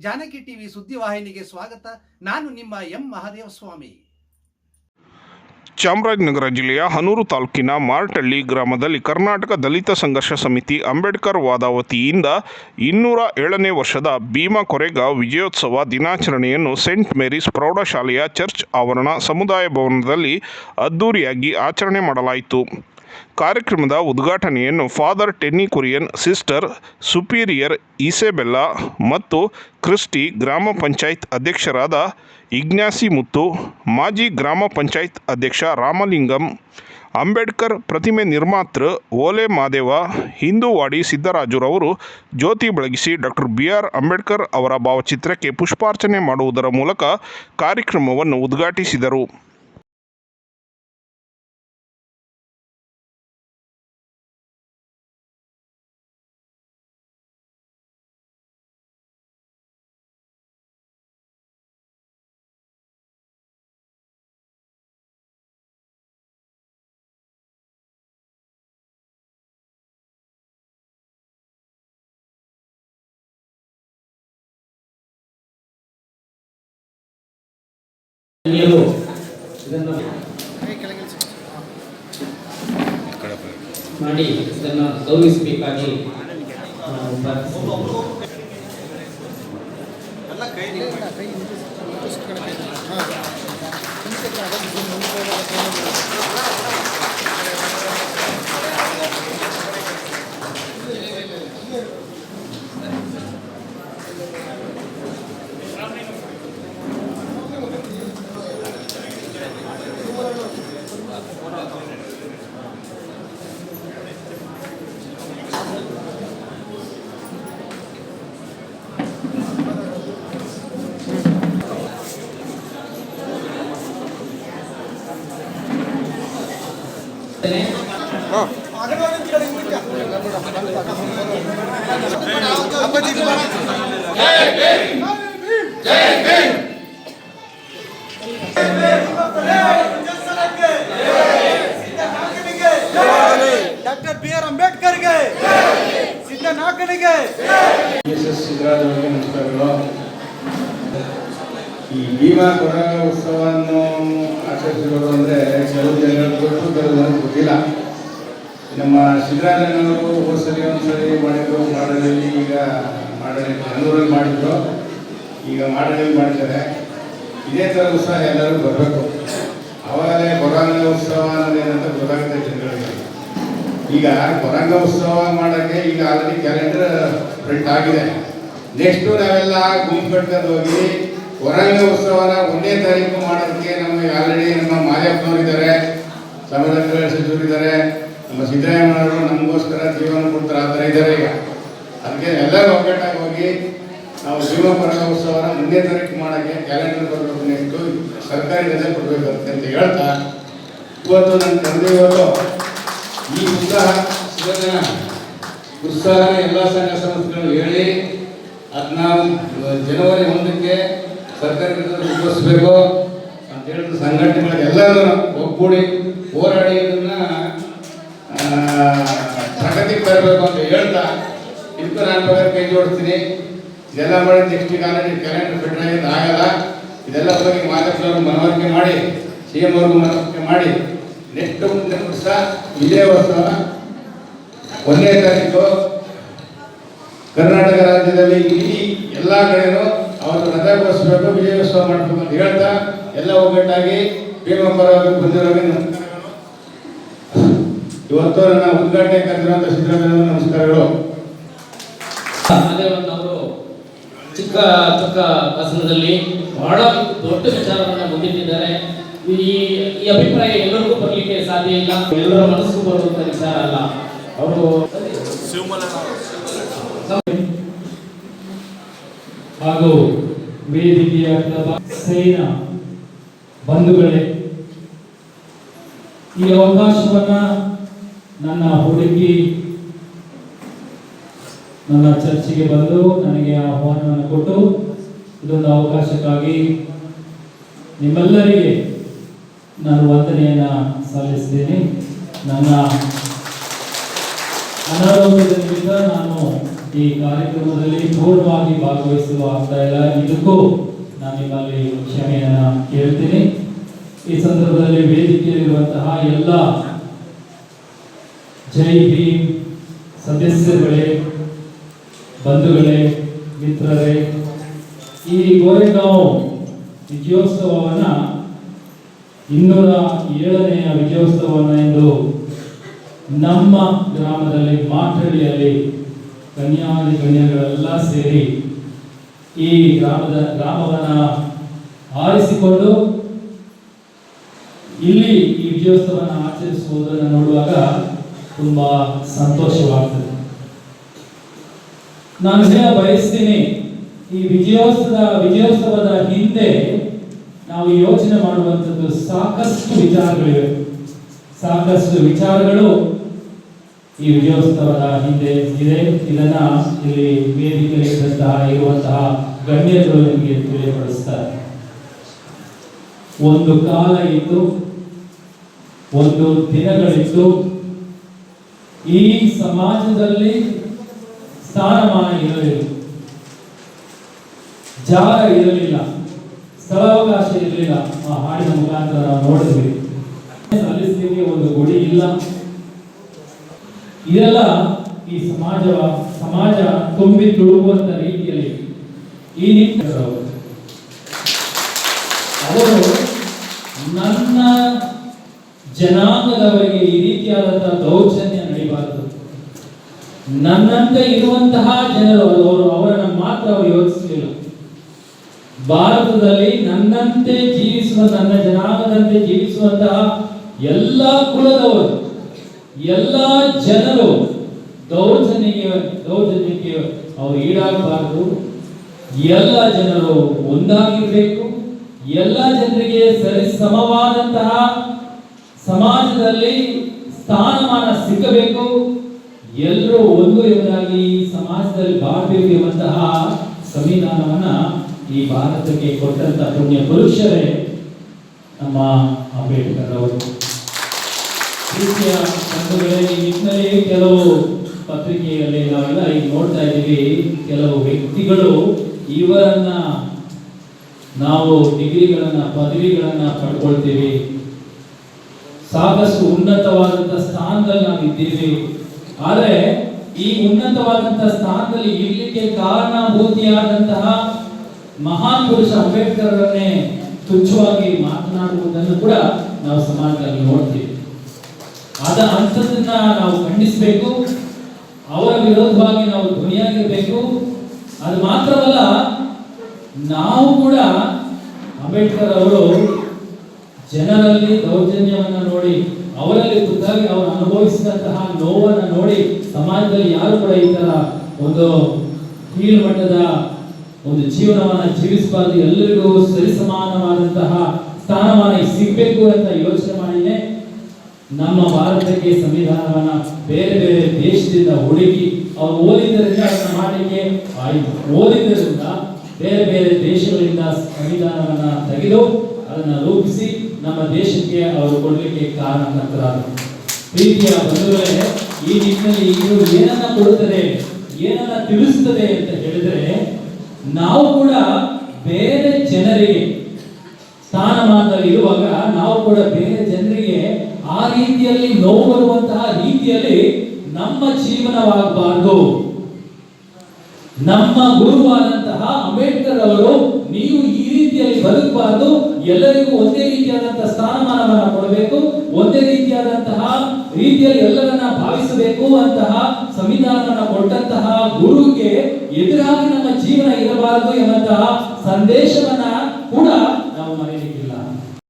Janaki TV ಸುದ್ದಿವಾಹಿನಿಗೆ ಸ್ವಾಗತ. ನಾನು ನಿಮ್ಮ ಎಂ ಮಹಾದೇವ ಸ್ವಾಮಿ. ಚಾಮರಾಜನಗರ ಜಿಲ್ಲೆಯ ಹನೂರು ತಾಲೂಕಿನ ಮಾರ್ಟಳ್ಳಿ ಗ್ರಾಮದಲ್ಲಿ ಕರ್ನಾಟಕ ದಲಿತ ಸಂಘರ್ಷ ಸಮಿತಿ ಅಂಬೇಡ್ಕರ್ ವಾದ ವತಿಯಿಂದ ಇನ್ನೂರ ಏಳನೇ ವರ್ಷದ ಭೀಮಾ ಕೊರೆಗ ವಿಜಯೋತ್ಸವ ದಿನಾಚರಣೆಯನ್ನು ಸೆಂಟ್ ಮೇರೀಸ್ ಪ್ರೌಢಶಾಲೆಯ ಚರ್ಚ್ ಆವರಣ ಸಮುದಾಯ ಭವನದಲ್ಲಿ ಅದ್ದೂರಿಯಾಗಿ ಆಚರಣೆ ಮಾಡಲಾಯಿತು. ಕಾರ್ಯಕ್ರಮದ ಉದ್ಘಾಟನೆಯನ್ನು father Tenny Kurian, sister superior Isabella ಮತ್ತು ಕ್ರಿಸ್ಟಿ ಗ್ರಾಮ ಪಂಚಾಯತ್ ಅಧ್ಯಕ್ಷರಾದ ಇಗ್ನಾಸಿ ಮುತ್ತು, ಮಾಜಿ ಗ್ರಾಮ ಪಂಚಾಯತ್ ಅಧ್ಯಕ್ಷ ರಾಮಲಿಂಗಂ, ಅಂಬೇಡ್ಕರ್ ಪ್ರತಿಮೆ ನಿರ್ಮಾತೃ ಓಲೆ ಮಾದೇವ ಹಿಂದೂವಾಡಿ ಸಿದ್ದರಾಜುರವರು ಜ್ಯೋತಿ ಬೆಳಗಿಸಿ ಡಾಕ್ಟರ್ ಬಿ ಆರ್ ಅಂಬೇಡ್ಕರ್ ಅವರ ಭಾವಚಿತ್ರಕ್ಕೆ ಪುಷ್ಪಾರ್ಚನೆ ಮಾಡುವುದರ ಮೂಲಕ ಕಾರ್ಯಕ್ರಮವನ್ನು ಉದ್ಘಾಟಿಸಿದರು. ನೀವು ಇದನ್ನು ಮಾಡಿ ಇದನ್ನು ಗೌರವಿಸಬೇಕಾಗಿ ನಾವು ಡಾಕ್ಟರ್ ಬಿ ಆರ್ ಅಂಬೇಡ್ಕರ್ಗೆ ಸಿದ್ದನಾಕನಿಗೆ ಎಸ್ ಎಸ್ ಸಿದ್ದರಾಜ್ ಅವರಿಗೆ ನಮಸ್ಕಾರಗಳು ಈ ಭೀಮಾ ಕೊರಗ ಉತ್ಸವವನ್ನು ಆಚರಿಸಿರೋದು ಅಂದರೆ ಕೆಲವು ಜನರಿಗೆ ಗೊತ್ತು ಕೆಲವು ಜನರಿಗೆ ಗೊತ್ತಿಲ್ಲ ನಮ್ಮ ಸಿದ್ದರಾಮಯ್ಯನವರು ಹೋದ ಸರಿ ಒಂದು ಸರಿ ಮಾಡಿದ್ರು, ಮಾಡಲಲ್ಲಿ ಈಗ ಮಾಡಲಿ ಬೆಂಗಳೂರಲ್ಲಿ ಮಾಡಿದ್ರು. ಈಗ ಮಾಡಲಲ್ಲಿ ಮಾಡಿದ್ದಾರೆ. ಇದೇ ಥರ ಉತ್ಸಾಹ ಎಲ್ಲರೂ ಬರಬೇಕು. ಅವಾಗಲೇ ಕೊರಂಗ ಉತ್ಸವ ಅನ್ನೋದೇನಂತ ಗೊತ್ತಾಗುತ್ತೆ ಜನಗಳಿಗೆ. ಈಗ ಹೊರಾಂಗ ಉತ್ಸವ ಮಾಡೋಕ್ಕೆ ಈಗ ಆಲ್ರೆಡಿ ಕ್ಯಾಲೆಂಡರ್ ಪ್ರಿಂಟ್ ಆಗಿದೆ. ನೆಕ್ಸ್ಟು ನಾವೆಲ್ಲ ಗುಂಪು ಕಟ್ಕೊಂಡು ಹೋಗಿ ಹೊರಾಂಗ ಉತ್ಸವನ ಒಂದೇ ತಾರೀಕು ಮಾಡೋದಕ್ಕೆ ನಮಗೆ ಆಲ್ರೆಡಿ ನಮ್ಮ ಮಾಯಪ್ಪನವರಿದ್ದಾರೆ ಸಮಾಜ ಸಚಿವರು ಇದ್ದಾರೆ ನಮ್ಮ ಸಿದ್ದರಾಮಯ್ಯವರು ನಮಗೋಸ್ಕರ ಜೀವನ ಕೊಡ್ತಾರೆ ಆ ಥರ ಇದ್ದಾರೆ ಈಗ. ಅದಕ್ಕೆ ಎಲ್ಲರೂ ಒಗ್ಗಟ್ಟಾಗಿ ಹೋಗಿ ನಾವು ಜೀವ ಉತ್ಸವನ ಮುಂದೆ ತಾರೀಕು ಮಾಡೋಕ್ಕೆ ಕ್ಯಾಲೆಂಡರ್ ಬರಬೇಕು ನೆಕ್ಸ್ಟು ಸರ್ಕಾರಿ ರಜೆ ಕೊಡಬೇಕಾಗುತ್ತೆ ಅಂತ ಹೇಳ್ತಾ ಇವತ್ತು ನನ್ನ ತಂದೆ ಇವತ್ತು ಈ ಉತ್ಸಾಹ ಶಿವಜನ ಉತ್ಸಾಹ ಎಲ್ಲ ಸಂಘ ಸಂಸ್ಥೆಗಳು ಹೇಳಿ ಅದನ್ನ ಜನವರಿ ಒಂದಕ್ಕೆ ಸರ್ಕಾರಿ ಉದ್ಘೋಷಿಸಬೇಕು ಅಂತ ಹೇಳಿದ ಸಂಘಟನೆಗಳಿಗೆ ಎಲ್ಲರೂ ಒಗ್ಗೂಡಿ ಹೋರಾಡಿ ಇದನ್ನ ಆ, ಪ್ರಗತಿಗೆ ಬರಬೇಕು ಅಂತ ಹೇಳ್ತಾ ಇದಕ್ಕೂ ನಾನು ಬೇಕಾದ್ರೆ ಕೈ ಜೋಡಿಸ್ತೀನಿ. ಇದೆಲ್ಲ ಮಾಡಿ ನೆಕ್ಸ್ಟ್ ಈಗ ಆಲ್ರೆಡಿ ಕ್ಯಾಲೆಂಡರ್ ಆಗಿದ್ದು ಆಗಲ್ಲ. ಇದೆಲ್ಲ ಬಗ್ಗೆ ಮಾಧ್ಯಮದವರು ಮನವರಿಕೆ ಮಾಡಿ ಸಿ ಎಂ ಅವ್ರಿಗೂ ಮನವರಿಕೆ ಮಾಡಿ, ನೆಕ್ಸ್ಟ್ ಮುಂದೆ ವರ್ಷ ಇದೇ ವರ್ಷ ಒಂದನೇ ತಾರೀಕು ಕರ್ನಾಟಕ ರಾಜ್ಯದಲ್ಲಿ ಇಡೀ ಎಲ್ಲ ಕಡೆನೂ ಅವರು ರಜಾಗೋಸ್ಕರ ವಿಜಯೋತ್ಸವ ಮಾಡಬೇಕು ಅಂತ ಹೇಳ್ತಾ ಎಲ್ಲ ಒಗ್ಗಟ್ಟಾಗಿ ಭೀಮಾ ಪರವಾಗಿ ನಮಸ್ಕಾರಗಳು ಇವತ್ತು ನನ್ನ ಉದ್ಘಾಟನೆ ಕರೆದಿರುವಂತ ಸಿದ್ದರಾಮಯ್ಯ ನಮಸ್ಕಾರಗಳು. ಅವರು ಚಿಕ್ಕ ಚಿಕ್ಕ ಭಾಷಣದಲ್ಲಿ ಬಹಳ ದೊಡ್ಡ ವಿಚಾರವನ್ನ ಮುಂದಿಟ್ಟಿದ್ದಾರೆ. ಈ ಈ ಅಭಿಪ್ರಾಯ ಎಲ್ಲರಿಗೂ ಬರಲಿಕ್ಕೆ ಸಾಧ್ಯ ಇಲ್ಲ. ಎಲ್ಲರ ಮನಸ್ಸು ಬರುವಂತ ವಿಚಾರ ಅಲ್ಲ. ಅವರು ಹಾಗೂ ವೇದಿಕೆಯ ಸೇನಾ ಬಂಧುಗಳೇ, ಈ ಅವಕಾಶವನ್ನ ನನ್ನ ಹುಡುಗಿ ನನ್ನ ಚರ್ಚಿಗೆ ಬಂದು ನನಗೆ ಆಹ್ವಾನವನ್ನು ಕೊಟ್ಟು ಇದೊಂದು ಅವಕಾಶಕ್ಕಾಗಿ ನಿಮ್ಮೆಲ್ಲರಿಗೆ ನಾನು ವಂದನೆಯನ್ನು ಸಲ್ಲಿಸಿದ್ದೇನೆ ನನ್ನ ಅನಾರೋಗ್ಯದ ನಿಮಿತ್ತ ನಾನು ಈ ಕಾರ್ಯಕ್ರಮದಲ್ಲಿ ಪೂರ್ಣವಾಗಿ ಭಾಗವಹಿಸಲು ಆಗ್ತಾ ಇಲ್ಲ. ಇದಕ್ಕೂ ನಾನು ನಿಮ್ಮಲ್ಲಿ ಕ್ಷಮೆಯನ್ನು ಕೇಳ್ತೀನಿ. ಈ ಸಂದರ್ಭದಲ್ಲಿ ವೇದಿಕೆಯಲ್ಲಿರುವಂತಹ ಎಲ್ಲ ಜೈ ಭೀಮ್. ಸದಸ್ಯರುಗಳೇ, ಬಂಧುಗಳೇ, ಮಿತ್ರರೇ, ಈ ಗೋರೆಗಾಂವ್ ವಿಜಯೋತ್ಸವವನ್ನ ಇನ್ನೂರ ಏಳನೆಯ ವಿಜಯೋತ್ಸವವನ್ನ ಎಂದು ನಮ್ಮ ಗ್ರಾಮದಲ್ಲಿ ಮಾಟಳಿಯಲ್ಲಿ ಕನ್ಯಾದಿ ಗಣ್ಯಗಳೆಲ್ಲ ಸೇರಿ ಈ ಗ್ರಾಮದ, ಗ್ರಾಮವನ್ನ ಆರಿಸಿಕೊಂಡು ಇಲ್ಲಿ ಈ ವಿಜಯೋತ್ಸವನ ಆಚರಿಸುವುದನ್ನು ನೋಡುವಾಗ ತುಂಬಾ ಸಂತೋಷವಾಗ್ತದೆ. ನಾನು ಹೇಳ ಬಯಸ್ತೀನಿ, ಈ ವಿಜಯೋತ್ಸವ, ವಿಜಯೋತ್ಸವದ ಹಿಂದೆ ನಾವು ಯೋಚನೆ ಮಾಡುವಂಥದ್ದು ಸಾಕಷ್ಟು ವಿಚಾರಗಳಿವೆ. ಸಾಕಷ್ಟು ವಿಚಾರಗಳು ಈ ವಿಜಯೋತ್ಸವದ ಹಿಂದೆ ಇದೆ. ಇದನ್ನ ಇಲ್ಲಿ ವೇದಿಕೆಯಲ್ಲಿದ್ದಂತಹ ಇರುವಂತಹ ಗಣ್ಯರು ನಿಮಗೆ ತಿಳಿಯಪಡಿಸ್ತಾರೆ. ಒಂದು ಕಾಲ ಇತ್ತು, ಒಂದು ದಿನಗಳಿತ್ತು. ಈ ಸಮಾಜದಲ್ಲಿ ಸ್ಥಾನಮಾನ ಇರಲಿಲ್ಲ. ಜಾಗ ಇರಲಿಲ್ಲ. ಸ್ಥಳಾವಕಾಶ ಇರಲಿಲ್ಲ. ಆ ಹಾಡಿನ ಮುಖಾಂತರ ನೋಡಿದ್ವಿ. ಸಲ್ಲಿಸಲಿಕ್ಕೆ ಒಂದು ಗುಡಿ ಇಲ್ಲ. ಇದೆಲ್ಲ ಈ ಸಮಾಜ ಸಮಾಜ ತುಂಬಿ ತುಳುಕುವಂತ ರೀತಿಯಲ್ಲಿ ಈ ನಿಟ್ಟಿನವರು ಅವರು ನನ್ನ ಜನಾಂಗದವರಿಗೆ ಈ ರೀತಿಯಾದಂತಹ ದೌರ್ಜನ್ಯ ನನ್ನಂತೆ ಇರುವಂತಹ ಜನರು ಅವರು ಅವರನ್ನು ಮಾತ್ರ ಅವರು ಯೋಚಿಸಲಿಲ್ಲ. ಭಾರತದಲ್ಲಿ ನನ್ನಂತೆ ಜೀವಿಸುವ, ನನ್ನ ಜನಾಂಗದಂತೆ ಜೀವಿಸುವಂತಹ ಎಲ್ಲ ಕುಲದವರು, ಎಲ್ಲ ಜನರು ದೌರ್ಜನ್ಯ ದೌರ್ಜನ್ಯಕ್ಕೆ ಅವರು ಈಡಾಗಬಾರದು. ಎಲ್ಲ ಜನರು ಒಂದಾಗಿರಬೇಕು. ಎಲ್ಲ ಜನರಿಗೆ ಸರಿ ಸಮವಾದಂತಹ ಸಮಾಜದಲ್ಲಿ ಸ್ಥಾನಮಾನ ಸಿಕ್ಕಬೇಕು. ಎಲ್ಲರೂ ಒಂದು ಎಂಬುದಾಗಿ ಸಮಾಜದಲ್ಲಿ ಬಾಳ್ಬೇಕು ಎಂಬಂತಹ ಸಂವಿಧಾನವನ್ನ ಈ ಭಾರತಕ್ಕೆ ಕೊಟ್ಟಂತ ಪುಣ್ಯ ಪುರುಷರೇ ನಮ್ಮ ಅಂಬೇಡ್ಕರ್ ಅವರು. ಪ್ರೀತಿಯ ಈ ಕೆಲವು ಪತ್ರಿಕೆಯಲ್ಲಿ ನಾವೆಲ್ಲ ಈಗ ನೋಡ್ತಾ ಇದ್ದೀವಿ, ಕೆಲವು ವ್ಯಕ್ತಿಗಳು ಇವರನ್ನ ನಾವು ಡಿಗ್ರಿಗಳನ್ನ, ಪದವಿಗಳನ್ನ ಪಡ್ಕೊಳ್ತೀವಿ. ಸಾಕಷ್ಟು ಉನ್ನತವಾದಂತ ಸ್ಥಾನದಲ್ಲಿ ನಾವು ಇದ್ದೀವಿ ಆದ್ರೆ ಈ ಉನ್ನತವಾದಂತಹ ಸ್ಥಾನದಲ್ಲಿ ಇರ್ಲಿಕ್ಕೆ ಕಾರಣಭೂತಿಯಾದಂತಹ ಮಹಾನ್ ಪುರುಷ ಅಂಬೇಡ್ಕರ್ ಅವರನ್ನೇ ತುಚ್ಛವಾಗಿ ಮಾತನಾಡುವುದನ್ನು ಕೂಡ ನಾವು ಸಮಾಜದಲ್ಲಿ ನೋಡ್ತೀವಿ. ಆದ ಅಂಥದನ್ನ ನಾವು ಖಂಡಿಸಬೇಕು. ಅವರ ವಿರೋಧವಾಗಿ ನಾವು ಧ್ವನಿಯಾಗಿರಬೇಕು. ಅದು ಮಾತ್ರವಲ್ಲ, ನಾವು ಕೂಡ ಅಂಬೇಡ್ಕರ್ ಅವರು ಜನರಲ್ಲಿ ದೌರ್ಜನ್ಯವನ್ನು ನೋಡಿ, ಅವರಲ್ಲಿ ಖುದ್ದಾಗಿ ಅವರು ಅನುಭವಿಸಿದಂತಹ ನೋವನ್ನು ನೋಡಿ ಸಮಾಜದಲ್ಲಿ ಯಾರು ಕೂಡ ಈ ತರ ಒಂದು ಕೀಳು ಮಟ್ಟದ ಒಂದು ಜೀವನವನ್ನ ಜೀವಿಸಬಾರದು, ಎಲ್ಲರಿಗೂ ಸರಿಸಮಾನವಾದಂತಹ ಸ್ಥಾನಮಾನ ಸಿಗಬೇಕು ಅಂತ ಯೋಚನೆ ಮಾಡಿದೆ ನಮ್ಮ ಭಾರತಕ್ಕೆ ಸಂವಿಧಾನವನ್ನ ಬೇರೆ ಬೇರೆ ದೇಶದಿಂದ ಹುಡುಕಿ ಅವರು ಓದಿದ್ದರಿಂದ ಅದನ್ನ ಮಾಡಲಿಕ್ಕೆ ಆಯಿತು. ಓದಿದ್ದರಿಂದ ಬೇರೆ ಬೇರೆ ದೇಶಗಳಿಂದ ಸಂವಿಧಾನವನ್ನ ತೆಗೆದು ಅದನ್ನ ರೂಪಿಸಿ ನಮ್ಮ ದೇಶಕ್ಕೆ ಅವರು ಕೊಡಲಿಕ್ಕೆ ಕಾರಣಕರ್ತರಾದರು. ಪ್ರೀತಿಯ ಬಂಧುಗಳೇ, ಈ ನಿಟ್ಟಿನಲ್ಲಿ ಇದು ಏನನ್ನ ಕೊಡುತ್ತದೆ ಏನನ್ನ ತಿಳಿಸುತ್ತದೆ ಅಂತ ಹೇಳಿದ್ರೆ, ನಾವು ಕೂಡ ಬೇರೆ ಜನರಿಗೆ ಸ್ಥಾನಮಾನದಲ್ಲಿ ಇರುವಾಗ ನಾವು ಕೂಡ ಬೇರೆ ಜನರಿಗೆ ಆ ರೀತಿಯಲ್ಲಿ ನೋವು ಬರುವಂತಹ ರೀತಿಯಲ್ಲಿ ನಮ್ಮ ಜೀವನವಾಗಬಾರದು ನಮ್ಮ ಗುರುವಾದಂತಹ ಅಂಬೇಡ್ಕರ್ ಅವರು ನೀವು ಈ ರೀತಿಯಲ್ಲಿ ಬದುಕಬಾರದು. ಎಲ್ಲರಿಗೂ ಒಂದೇ ರೀತಿಯಾದಂತಹ ಸ್ಥಾನಮಾನವನ್ನ ಕೊಡಬೇಕು. ಒಂದೇ ರೀತಿಯಾದಂತಹ ರೀತಿಯಲ್ಲಿ ಎಲ್ಲರನ್ನ ಭಾವಿಸಬೇಕು ಅಂತಹ ಸಂವಿಧಾನವನ್ನ ಕೊಟ್ಟಂತಹ ಗುರುಗೆ ಎದುರಾಗಿ ನಮ್ಮ ಜೀವನ ಇರಬಾರದು ಎಂಬಂತಹ ಸಂದೇಶವನ್ನ ಕೂಡ ನಾವು ಮನೆಯಲ್ಲಿ